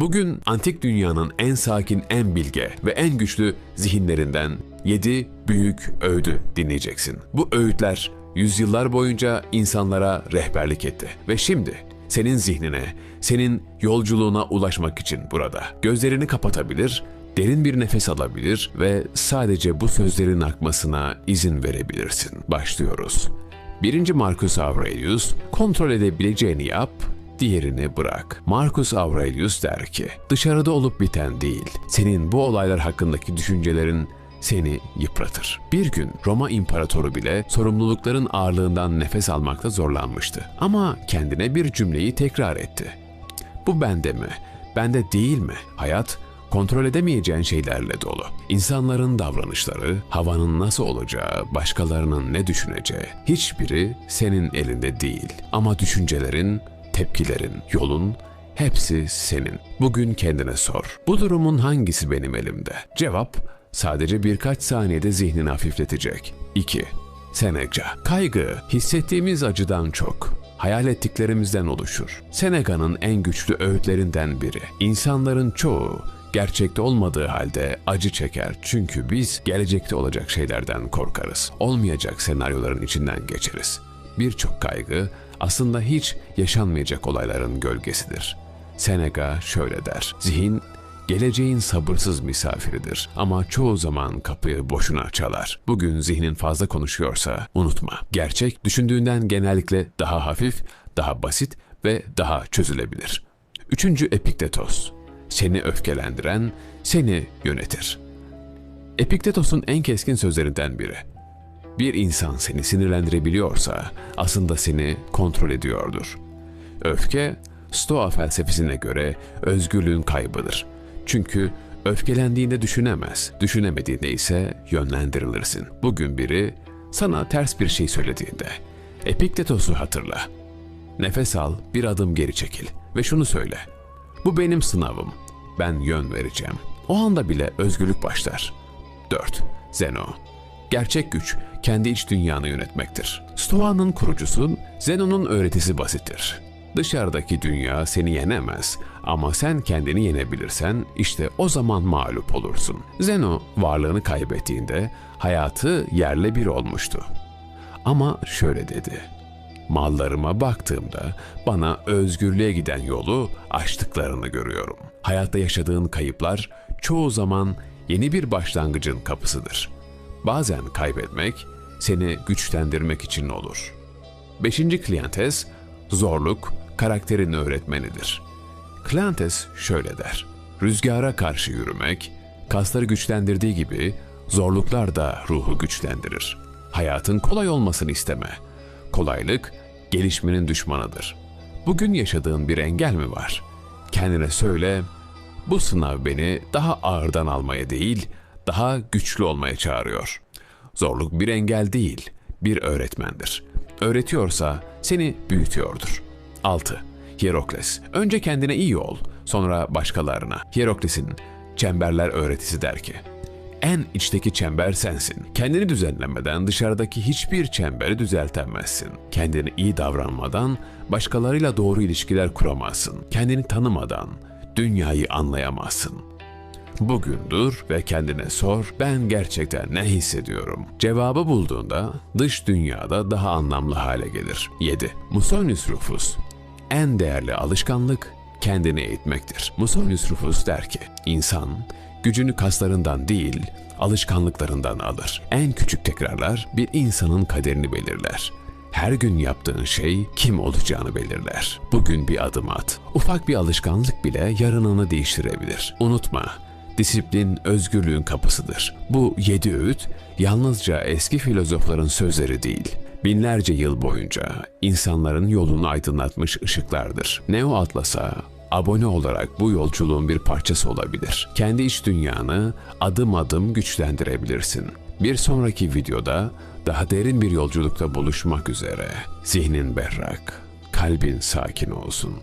Bugün antik dünyanın en sakin, en bilge ve en güçlü zihinlerinden 7 büyük öğüdü dinleyeceksin. Bu öğütler yüzyıllar boyunca insanlara rehberlik etti ve şimdi senin zihnine, senin yolculuğuna ulaşmak için burada. Gözlerini kapatabilir, derin bir nefes alabilir ve sadece bu sözlerin akmasına izin verebilirsin. Başlıyoruz. 1. Marcus Aurelius, kontrol edebileceğini yap, diğerini bırak. Marcus Aurelius der ki, dışarıda olup biten değil, senin bu olaylar hakkındaki düşüncelerin seni yıpratır. Bir gün Roma İmparatoru bile sorumlulukların ağırlığından nefes almakta zorlanmıştı. Ama kendine bir cümleyi tekrar etti. Bu bende mi? Bende değil mi? Hayat kontrol edemeyeceğin şeylerle dolu. İnsanların davranışları, havanın nasıl olacağı, başkalarının ne düşüneceği hiçbiri senin elinde değil. Ama düşüncelerin, tepkilerin, yolun hepsi senin. Bugün kendine sor. Bu durumun hangisi benim elimde? Cevap sadece birkaç saniyede zihnini hafifletecek. 2. Seneca. Kaygı, hissettiğimiz acıdan çok, hayal ettiklerimizden oluşur. Seneca'nın en güçlü öğütlerinden biri. İnsanların çoğu gerçekte olmadığı halde acı çeker. Çünkü biz gelecekte olacak şeylerden korkarız. Olmayacak senaryoların içinden geçeriz. Birçok kaygı aslında hiç yaşanmayacak olayların gölgesidir. Seneca şöyle der. Zihin geleceğin sabırsız misafiridir ama çoğu zaman kapıyı boşuna çalar. Bugün zihnin fazla konuşuyorsa unutma. Gerçek düşündüğünden genellikle daha hafif, daha basit ve daha çözülebilir. Üçüncü Epiktetos. Seni öfkelendiren seni yönetir. Epiktetos'un en keskin sözlerinden biri. Bir insan seni sinirlendirebiliyorsa aslında seni kontrol ediyordur. Öfke, Stoa felsefesine göre özgürlüğün kaybıdır. Çünkü öfkelendiğinde düşünemez, düşünemediğinde ise yönlendirilirsin. Bugün biri sana ters bir şey söylediğinde Epiktetos'u hatırla. Nefes al, bir adım geri çekil ve şunu söyle. Bu benim sınavım. Ben yön vereceğim. O anda bile özgürlük başlar. 4. Zeno Gerçek güç kendi iç dünyanı yönetmektir. Stoa'nın kurucusu Zenon'un öğretisi basittir. Dışarıdaki dünya seni yenemez ama sen kendini yenebilirsen işte o zaman mağlup olursun. Zeno varlığını kaybettiğinde hayatı yerle bir olmuştu. Ama şöyle dedi. Mallarıma baktığımda bana özgürlüğe giden yolu açtıklarını görüyorum. Hayatta yaşadığın kayıplar çoğu zaman yeni bir başlangıcın kapısıdır. Bazen kaybetmek seni güçlendirmek için olur. Beşinci Klientes, zorluk karakterin öğretmenidir. Klientes şöyle der. Rüzgara karşı yürümek, kasları güçlendirdiği gibi zorluklar da ruhu güçlendirir. Hayatın kolay olmasını isteme. Kolaylık, gelişmenin düşmanıdır. Bugün yaşadığın bir engel mi var? Kendine söyle, bu sınav beni daha ağırdan almaya değil, daha güçlü olmaya çağırıyor. Zorluk bir engel değil, bir öğretmendir. Öğretiyorsa seni büyütüyordur. 6. Hierokles. Önce kendine iyi ol, sonra başkalarına. Hierokles'in çemberler öğretisi der ki, en içteki çember sensin. Kendini düzenlemeden dışarıdaki hiçbir çemberi düzeltemezsin. Kendini iyi davranmadan başkalarıyla doğru ilişkiler kuramazsın. Kendini tanımadan dünyayı anlayamazsın. Bugün dur ve kendine sor, ben gerçekten ne hissediyorum? Cevabı bulduğunda dış dünyada daha anlamlı hale gelir. 7. Musonius Rufus En değerli alışkanlık kendini eğitmektir. Musonius Rufus der ki, insan gücünü kaslarından değil, alışkanlıklarından alır. En küçük tekrarlar bir insanın kaderini belirler. Her gün yaptığın şey kim olacağını belirler. Bugün bir adım at. Ufak bir alışkanlık bile yarınını değiştirebilir. Unutma, disiplin özgürlüğün kapısıdır. Bu yedi öğüt yalnızca eski filozofların sözleri değil, binlerce yıl boyunca insanların yolunu aydınlatmış ışıklardır. Neo Atlas'a abone olarak bu yolculuğun bir parçası olabilir. Kendi iç dünyanı adım adım güçlendirebilirsin. Bir sonraki videoda daha derin bir yolculukta buluşmak üzere. Zihnin berrak, kalbin sakin olsun.